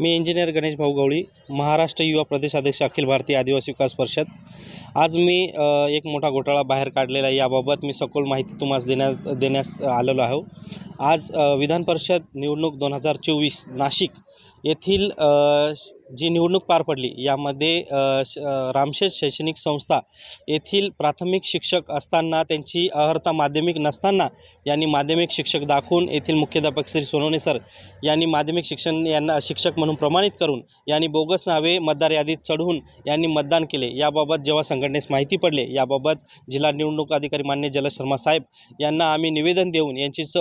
मी engineer Ganesh भाऊ गवळी महाराष्ट्र युवा प्रदेशाध्यक्ष अखिल भारतीय आदिवासी विकास परिषद. आज मी एक मोठा घोटाळा बाहेर काढलेला आहे. याबाबत मी सखोल माहिती तुम्हाला देण्यात देण्यास आलेलो आहो. आज विधान परिषद निवडणूक दोन हजार चोवीस नाशिक येथील श- जी निवडणूक पार पडली यामध्ये श- रामशेष शैक्षणिक संस्था येथील प्राथमिक शिक्षक असताना त्यांची अर्हता माध्यमिक नसताना यांनी माध्यमिक शिक्षक दाखवून येथील मुख्याध्यापक श्री सोनवणे सर यांनी माध्यमिक शिक्षण यांना शिक्षक म्हणून प्रमाणित करून यांनी बोगस नावे मतदार यादीत चढवून यांनी मतदान केले. याबाबत जेव्हा संघटनेस माहिती पडले याबाबत जिल्हा निवडणूक अधिकारी मान्य जलज शर्मा साहेब यांना आम्ही निवेदन देऊन यांची स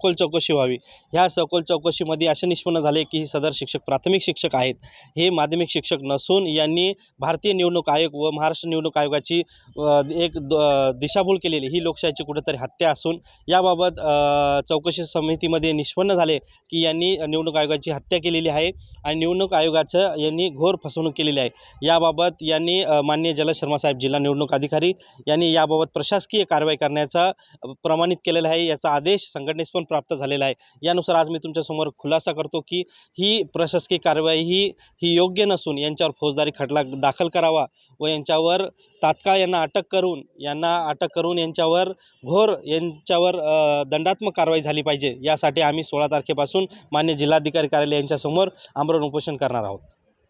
सखोल चौकशी व्हावी. ह्या सखोल चौकशीमध्ये असे निष्पन्न झाले की हे सदर शिक्षक प्राथमिक शिक्षक आहेत. हे माध्यमिक शिक्षक नसून यांनी भारतीय निवडणूक आयोग व महाराष्ट्र निवडणूक आयोगाची एक द- दिशाभूल केलेली ही लोकशाहीची कुठेतरी हत्या असून याबाबत चौकशी समितीमध्ये निष्पन्न झाले की यांनी निवडणूक आयोगाची हत्या केलेली आहे आणि निवडणूक आयोगाचं यांनी घोर फसवणूक केलेली आहे. याबाबत यांनी मान्य माननीय शर्मा साहेब जिल्हा निवडणूक अधिकारी यांनी याबाबत प्रशासकीय कारवाई करण्याचा प्रमाणित केलेला आहे. याचा आदेश संघटनेस पण प्राप्त झालेला आहे. यानुसार आज मी तुमच्यासमोर खुलासा करतो की ही प्रशासकीय कारवाई ही ही योग्य नसून यांच्यावर फौजदारी खटला दाखल करावा व यांच्यावर तात्काळ यांना अटक करून यांना अटक करून यांच्यावर घोर यांच्यावर दंडात्मक कारवाई झाली पाहिजे. यासाठी आम्ही सोळा तारखेपासून मान्य जिल्हाधिकारी कार्यालय यांच्यासमोर आमरण उपोषण करणार आहोत.